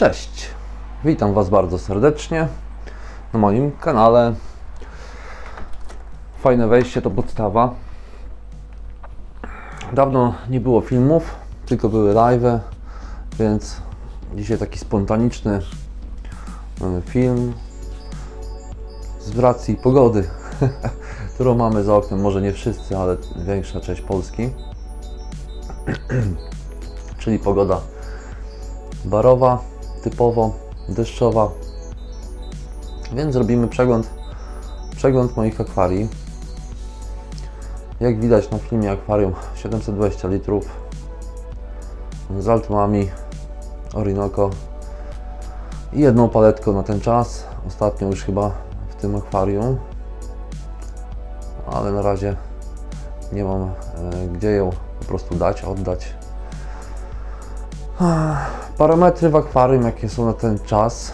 Cześć, witam Was bardzo serdecznie na moim kanale. Fajne wejście to podstawa. Dawno nie było filmów, tylko były live, więc dzisiaj taki spontaniczny film z racji pogody, którą mamy za oknem. Może nie wszyscy, ale większa część Polski. Czyli pogoda barowa, typowo deszczowa. Więc zrobimy przegląd, przegląd moich akwarii. Jak widać na filmie akwarium 720 litrów z altmami Orinoco i jedną paletką na ten czas. Ostatnio już chyba w tym akwarium, ale na razie nie mam e, gdzie ją po prostu dać, oddać. Parametry w akwarium, jakie są na ten czas,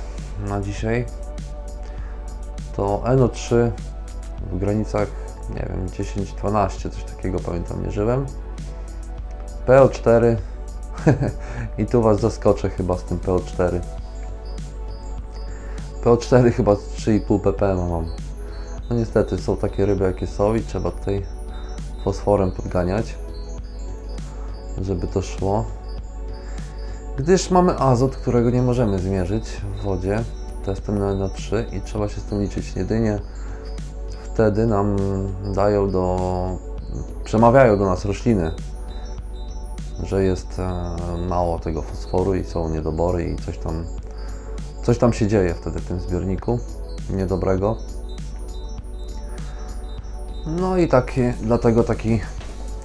na dzisiaj, to NO3 w granicach, nie wiem, 10-12, coś takiego pamiętam, mierzyłem. PO4 i tu Was zaskoczę chyba z tym PO4. PO4 chyba 3,5 ppm mam. No niestety są takie ryby jakie są i trzeba tutaj fosforem podganiać, żeby to szło gdyż mamy azot, którego nie możemy zmierzyć w wodzie testem na NO3 i trzeba się z tym liczyć. Jedynie wtedy nam dają do, przemawiają do nas rośliny, że jest e, mało tego fosforu i są niedobory i coś tam, coś tam się dzieje wtedy w tym zbiorniku niedobrego. No i taki, dlatego taki,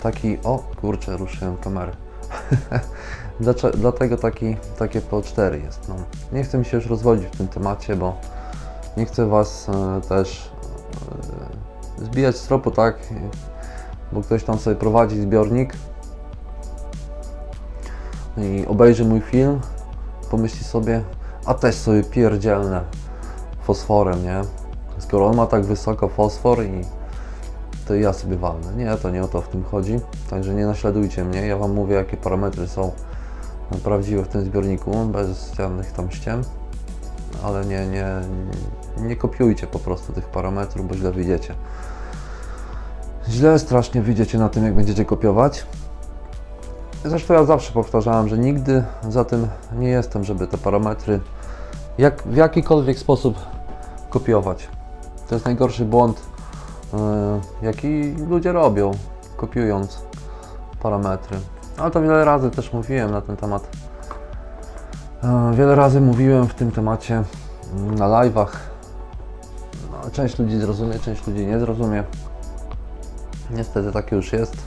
taki, o kurczę, ruszyłem kamerę. Dlatego taki, takie PO4 jest. No. Nie chcę mi się już rozwodzić w tym temacie, bo nie chcę Was e, też e, zbijać z tropu, tak? Bo ktoś tam sobie prowadzi zbiornik i obejrzy mój film, pomyśli sobie, a też sobie pierdzielne fosforem, nie? Skoro on ma tak wysoko fosfor i to ja sobie walnę. Nie, to nie o to w tym chodzi. Także nie naśladujcie mnie. Ja Wam mówię, jakie parametry są prawdziwe w tym zbiorniku, bez żadnych tam ściem. Ale nie, nie, nie kopiujcie po prostu tych parametrów, bo źle wyjdziecie. Źle strasznie wyjdziecie na tym, jak będziecie kopiować. Zresztą ja zawsze powtarzałem, że nigdy za tym nie jestem, żeby te parametry jak, w jakikolwiek sposób kopiować. To jest najgorszy błąd, jaki ludzie robią, kopiując parametry. Ale to wiele razy też mówiłem na ten temat. Yy, Wiele razy mówiłem w tym temacie mm, na live'ach. No, część ludzi zrozumie, część ludzi nie zrozumie. Niestety tak już jest.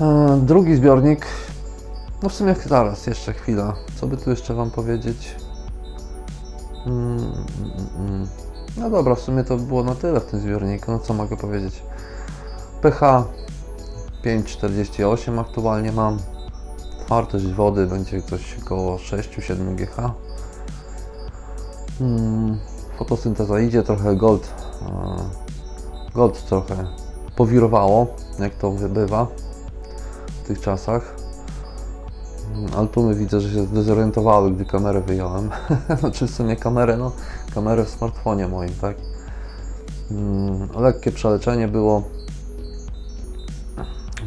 Yy, Drugi zbiornik. No w sumie zaraz, jeszcze chwila. Co by tu jeszcze Wam powiedzieć? Mm, mm. No dobra, w sumie to było na tyle w tym zbiorniku. No co mogę powiedzieć? pH 5,48 aktualnie mam. Wartość wody będzie coś około 6-7 GH. Mm, fotosynteza idzie, trochę gold, e, gold trochę powirowało, jak to bywa w tych czasach. Mm, Albumy widzę, że się zdezorientowały, gdy kamerę wyjąłem. znaczy w sumie kamerę, no kamerę w smartfonie moim, tak? Mm, lekkie przeleczenie było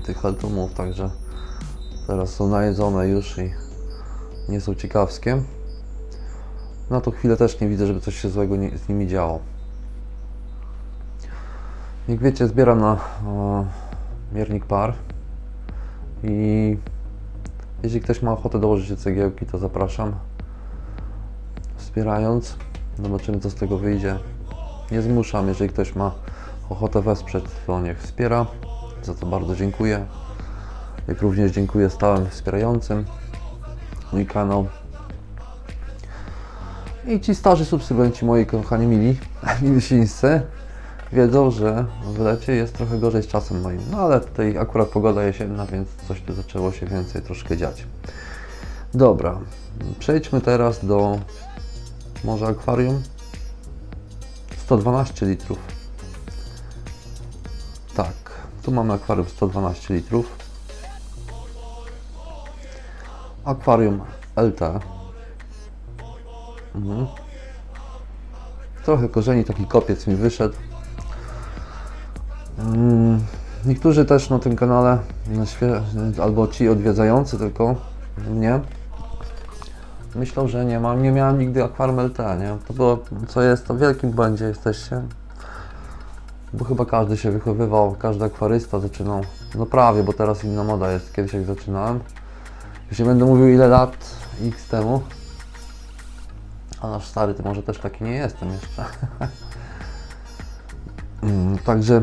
tych albumów, także teraz są najedzone już i nie są ciekawskie. Na tą chwilę też nie widzę, żeby coś się złego nie, z nimi działo. Jak wiecie, zbieram na e, miernik par i jeśli ktoś ma ochotę dołożyć cegiełki, to zapraszam. Wspierając, zobaczymy co z tego wyjdzie. Nie zmuszam, jeżeli ktoś ma ochotę wesprzeć, to niech wspiera. Za to bardzo dziękuję. Jak również dziękuję stałym wspierającym mój kanał. I ci starzy subskrybenci moi kochani mili, milisińscy, wiedzą, że w lecie jest trochę gorzej z czasem moim. No ale tutaj akurat pogoda jesienna, więc coś tu zaczęło się więcej troszkę dziać. Dobra, przejdźmy teraz do może akwarium. 112 litrów. Tak, tu mamy akwarium 112 litrów. Akwarium LT Mhm. Trochę korzeni, taki kopiec mi wyszedł. Mm, Niektórzy też na tym kanale, albo ci odwiedzający tylko mnie, myślą, że nie mam, nie miałem nigdy akwarium LT, nie? To było, co jest, to wielkim błędzie jesteście. Bo chyba każdy się wychowywał, każdy akwarysta zaczynał, no prawie, bo teraz inna moda jest, kiedyś jak zaczynałem. Już nie będę mówił ile lat x temu, a nasz stary, to może też taki nie jestem jeszcze. Mm, Także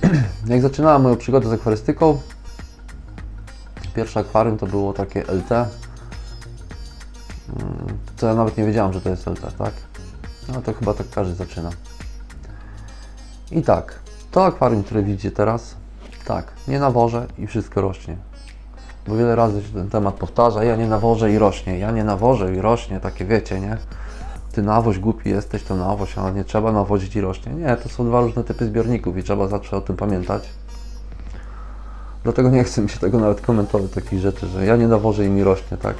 jak zaczynałem moją przygodę z akwarystyką, pierwsze akwarium to było takie LT. Mm, Co ja nawet nie wiedziałem, że to jest LT, tak? No to chyba tak każdy zaczyna. I tak, to akwarium, które widzicie teraz, tak, nie nawożę i wszystko rośnie. Bo wiele razy się ten temat powtarza, ja nie nawożę i rośnie, ja nie nawożę i rośnie, takie wiecie, nie? Ty nawoź głupi jesteś, to nawoź, ale nie trzeba nawozić i rośnie. Nie, to są dwa różne typy zbiorników i trzeba zawsze o tym pamiętać. Dlatego nie chcę mi się tego nawet komentować, takich rzeczy, że ja nie nawożę i mi rośnie, tak?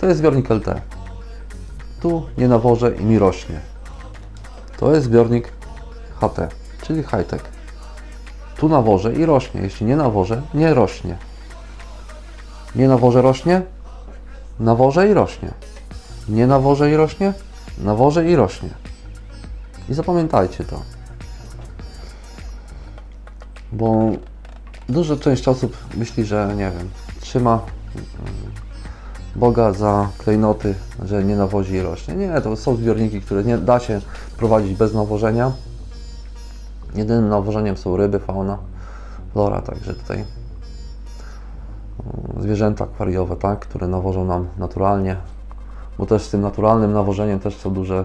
To jest zbiornik LT. Tu nie nawożę i mi rośnie. To jest zbiornik HT, czyli high-tech. Tu nawożę i rośnie. Jeśli nie nawożę, nie rośnie. Nie nawożę rośnie? Nawożę i rośnie. Nie nawożę i rośnie? Nawożę i rośnie. I zapamiętajcie to. Bo duża część osób myśli, że nie wiem, trzyma Boga za klejnoty, że nie nawozi i rośnie. Nie, to są zbiorniki, które nie da się prowadzić bez nawożenia. Jedynym nawożeniem są ryby, fauna, flora, także tutaj mm, zwierzęta akwariowe, tak, które nawożą nam naturalnie, bo też z tym naturalnym nawożeniem też są duże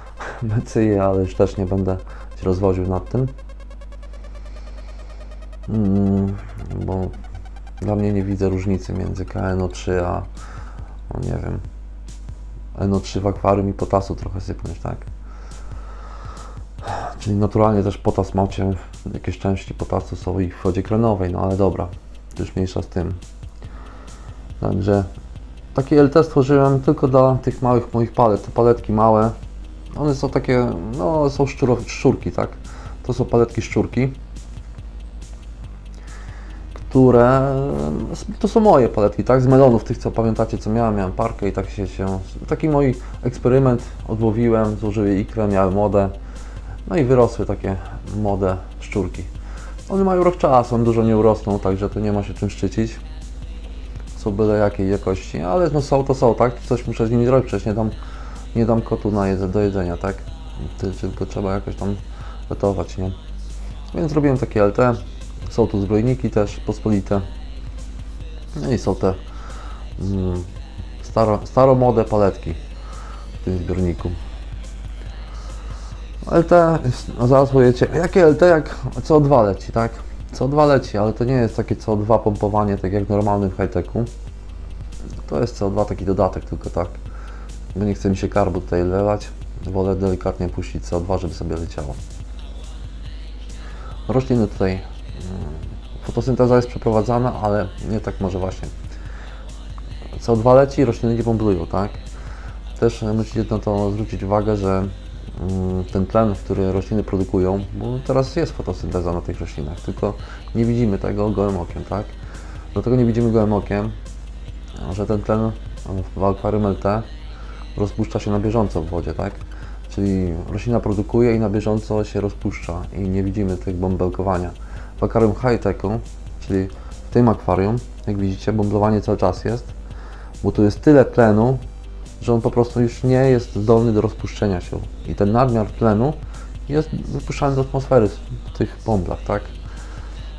becyje, ale już też nie będę się rozwodził nad tym. Mm, bo dla mnie nie widzę różnicy między KNO3 a no nie wiem NO3 w akwarium i potasu trochę sypnąć, tak? Czyli naturalnie też potas macie, jakieś części potasu są i w wodzie krenowej, no ale dobra, już mniejsza z tym. Także takie LT stworzyłem tylko dla tych małych moich palet. Te paletki małe, one są takie, no są szczurki, tak? To są paletki szczurki, które, to są moje paletki, tak? Z melonów, tych co pamiętacie, co miałem, miałem parkę i tak się, się taki mój eksperyment odłowiłem, złożyły ikrę, miały modę, no i wyrosły takie młode szczurki. One mają rok czasu, one dużo nie urosną, także to nie ma się czym szczycić są byle jakiej jakości, ale no są to są, tak? Coś muszę z nimi zrobić, przecież nie dam, nie dam kotu na jedze, do jedzenia, tak? Ty, tylko trzeba jakoś tam gotować, nie? Więc zrobiłem takie LT, są tu zbrojniki też pospolite, no i są te mm, staro, staromode paletki w tym zbiorniku. LT, no zaraz powiecie, jakie LT jak CO2 leci, tak? CO2 leci, ale to nie jest takie CO2 pompowanie, tak jak normalnym high-techu. To jest CO2 taki dodatek tylko, tak? Bo nie chce mi się karbu tutaj lewać, wolę delikatnie puścić CO2, żeby sobie leciało. Rośliny tutaj, fotosynteza jest przeprowadzana, ale nie tak może właśnie. CO2 leci, rośliny nie bomblują, tak? Też musicie na to zwrócić uwagę, że mm, ten tlen, który rośliny produkują, bo teraz jest fotosynteza na tych roślinach, tylko nie widzimy tego gołym okiem, tak? Dlatego nie widzimy gołym okiem, że ten tlen w akwarium LT rozpuszcza się na bieżąco w wodzie, tak? Czyli roślina produkuje i na bieżąco się rozpuszcza i nie widzimy tych bąbelkowania. W akwarium high-techu, czyli w tym akwarium, jak widzicie, bąblowanie cały czas jest, bo tu jest tyle tlenu, że on po prostu już nie jest zdolny do rozpuszczenia się. I ten nadmiar tlenu jest wypuszczany do atmosfery w tych bąblach, tak?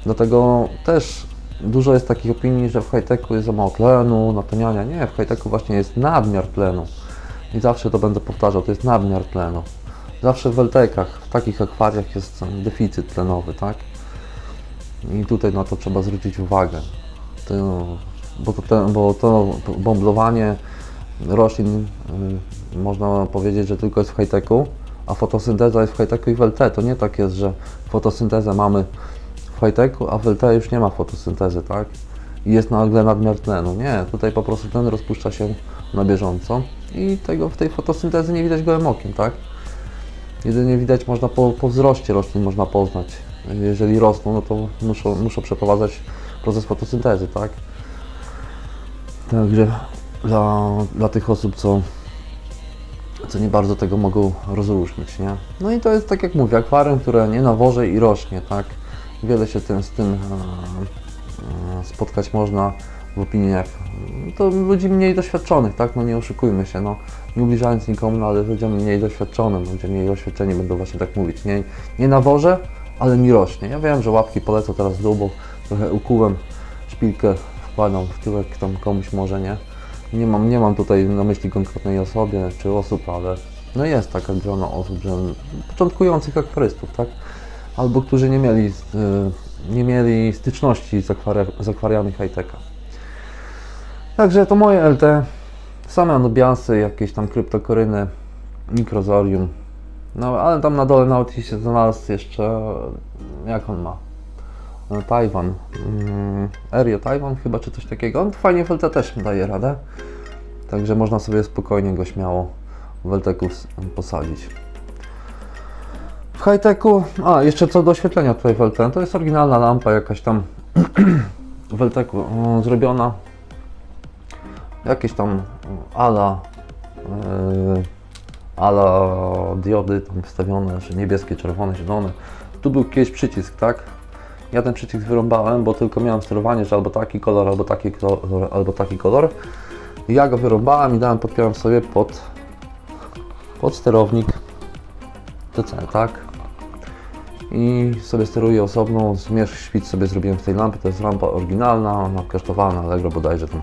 Dlatego też dużo jest takich opinii, że w high-techu jest za mało tlenu, nataniania. Nie, w high-techu właśnie jest nadmiar tlenu. I zawsze to będę powtarzał, to jest nadmiar tlenu. Zawsze w LTK-ach, w takich akwariach jest deficyt tlenowy, tak? I tutaj na to trzeba zwrócić uwagę. To, bo, to, te- bo to bąblowanie roślin y, można powiedzieć, że tylko jest w high-techu, a fotosynteza jest w high-techu i w LT. To nie tak jest, że fotosyntezę mamy w high-techu, a w LT już nie ma fotosyntezy, tak? i jest nagle nadmiar tlenu. Nie, tutaj po prostu tlen rozpuszcza się na bieżąco i tego w tej fotosyntezy nie widać gołym okiem, tak? Jedynie widać można po, po wzroście roślin można poznać. Jeżeli rosną, no to muszą, muszą przeprowadzać proces fotosyntezy, tak? Także dla, dla tych osób, co, co nie bardzo tego mogą rozróżnić, nie? No i to jest tak jak mówię, akwarium, które nie nawoży i rośnie, tak? Wiele się tym, z tym e, e, spotkać można w opiniach to ludzi mniej doświadczonych, tak? No nie oszukujmy się, no nie ubliżając nikomu, no ale ludziom mniej doświadczonym, ludzie mniej doświadczeni będą właśnie tak mówić. Nie, nie nawożę, ale mi rośnie. Ja wiem, że łapki polecą teraz w dół, bo trochę ukułem szpilkę, wkładam w tyłek tam komuś może, nie? Nie mam, nie mam tutaj na myśli konkretnej osoby czy osób, ale no jest taka grona osób, że początkujących akwarystów, tak? Albo którzy nie mieli, y, nie mieli styczności z, akwaria, z akwariami high-techa. Także to moje LT, same anubiansy, jakieś tam kryptokoryny, mikrozorium. No ale tam na dole nawet się znalazł jeszcze, jak on ma? No, Tajwan. Mm, Erio Tajwan chyba, czy coś takiego. On fajnie w LT też daje radę. Także można sobie spokojnie go śmiało w LTku posadzić. W high-techu, a jeszcze co do oświetlenia tutaj w to jest oryginalna lampa jakaś tam w LTku o, zrobiona. Jakieś tam ala yy, ala diody tam wstawione, że niebieskie, czerwone, zielone. Tu był kiedyś przycisk, tak? Ja ten przycisk wyrąbałem, bo tylko miałem sterowanie, że albo taki kolor, albo taki kolor, albo taki kolor. Ja go wyrąbałem i dałem, podpiąłem sobie pod, pod sterownik TC, tak? I sobie steruję osobną, zmierzch świt sobie zrobiłem w tej lampie, to jest lampa oryginalna, ona kosztowała na Allegro bodajże tam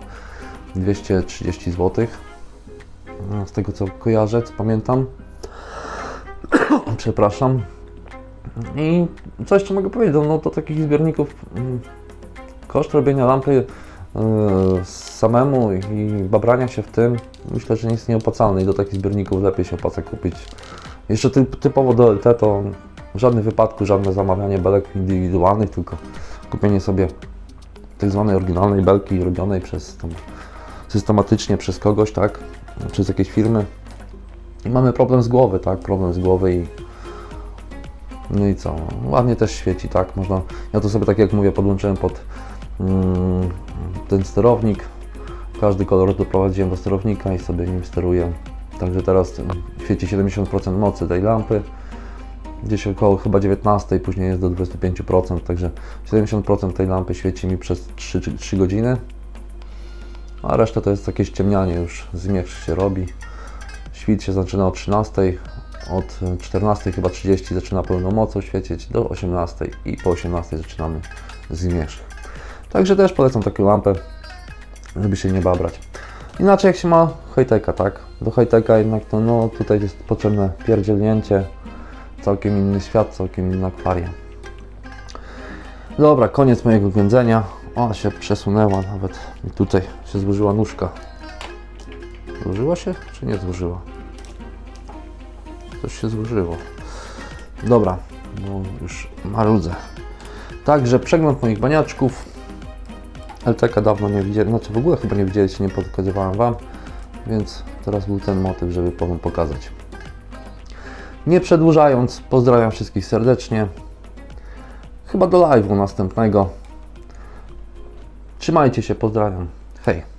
230 zł. Z tego co kojarzę, co pamiętam. Przepraszam. I co jeszcze mogę powiedzieć? No to takich zbiorników mm, koszt robienia lampy yy, samemu i babrania się w tym myślę, że nie jest nieopłacalny i do takich zbiorników lepiej się opłaca kupić. Jeszcze typ, typowo do LT to w żadnym wypadku żadne zamawianie belek indywidualnych, tylko kupienie sobie tak zwanej oryginalnej belki robionej przez tam, systematycznie przez kogoś, tak, przez jakieś firmy. I mamy problem z głowy, tak, problem z głowy i no i co, ładnie też świeci, tak, można, ja to sobie tak jak mówię podłączyłem pod mm, ten sterownik, każdy kolor doprowadziłem do sterownika i sobie nim steruję. Także teraz mm, świeci 70% mocy tej lampy, gdzieś około chyba 19, później jest do 25%, także 70% tej lampy świeci mi przez 3, 3 godziny, a reszta to jest jakieś ciemnianie już, zmierzch się robi. Świt się zaczyna o 13, od 14 chyba 30 zaczyna pełną mocą świecić do 18 i po 18 zaczynamy zmierzch. Także też polecam taką lampę, żeby się nie babrać. Inaczej jak się ma high-techa, tak? Do high-techa jednak to no tutaj jest potrzebne pierdzielnięcie, całkiem inny świat, całkiem inne akwarium. Dobra, koniec mojego ględzenia. O, się przesunęła nawet tutaj się złożyła nóżka. Złożyła się, czy nie złożyła? Coś się złożyło. Dobra, no już marudzę. Także przegląd moich baniaczków. LTK dawno nie widzieli, znaczy w ogóle chyba nie widzieliście, nie pokazywałem Wam, więc teraz był ten motyw, żeby Wam pokazać. Nie przedłużając, pozdrawiam wszystkich serdecznie. Chyba do live'u następnego. Trzymajcie się, pozdrawiam. Feio.